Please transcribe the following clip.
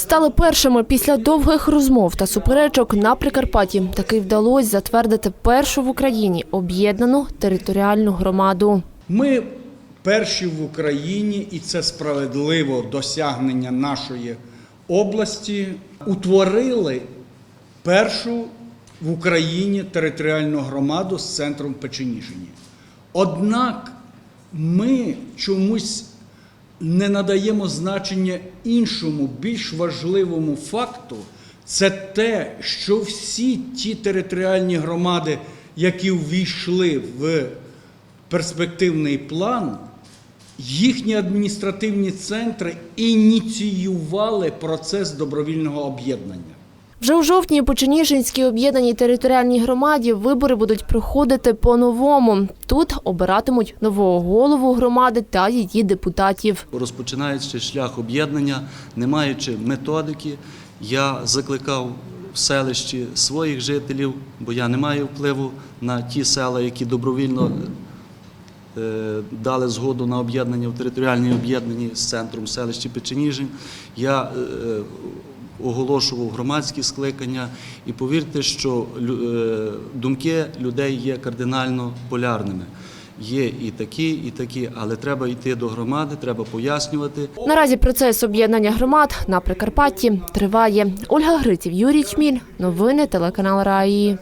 Стали першими після довгих розмов та суперечок на Прикарпатті. Таки вдалося затвердити першу в Україні об'єднану територіальну громаду. Ми перші в Україні, і це справедливо досягнення нашої області, утворили першу в Україні територіальну громаду з центром в Печеніжині. Однак ми чомусь не надаємо значення іншому, більш важливому факту, це те, що всі ті територіальні громади, які ввійшли в перспективний план, їхні адміністративні центри ініціювали процес добровільного об'єднання. Вже у жовтні у Печеніжинській об'єднаній територіальній громаді вибори будуть проходити по-новому. Тут обиратимуть нового голову громади та її депутатів. розпочинаючи шлях об'єднання, не маючи методики, я закликав в селищі своїх жителів, бо я не маю впливу на ті села, які добровільно е, дали згоду на об'єднання в територіальній об'єднанні з центром селищі Печеніжин. Я е, оголошував громадські скликання, і повірте, що е, думки людей є кардинально полярними. Є і такі, і такі, але треба йти до громади, треба пояснювати. Наразі процес об'єднання громад на Прикарпатті триває. Ольга Гриців, Юрій Чміль. Новини телеканал Раї.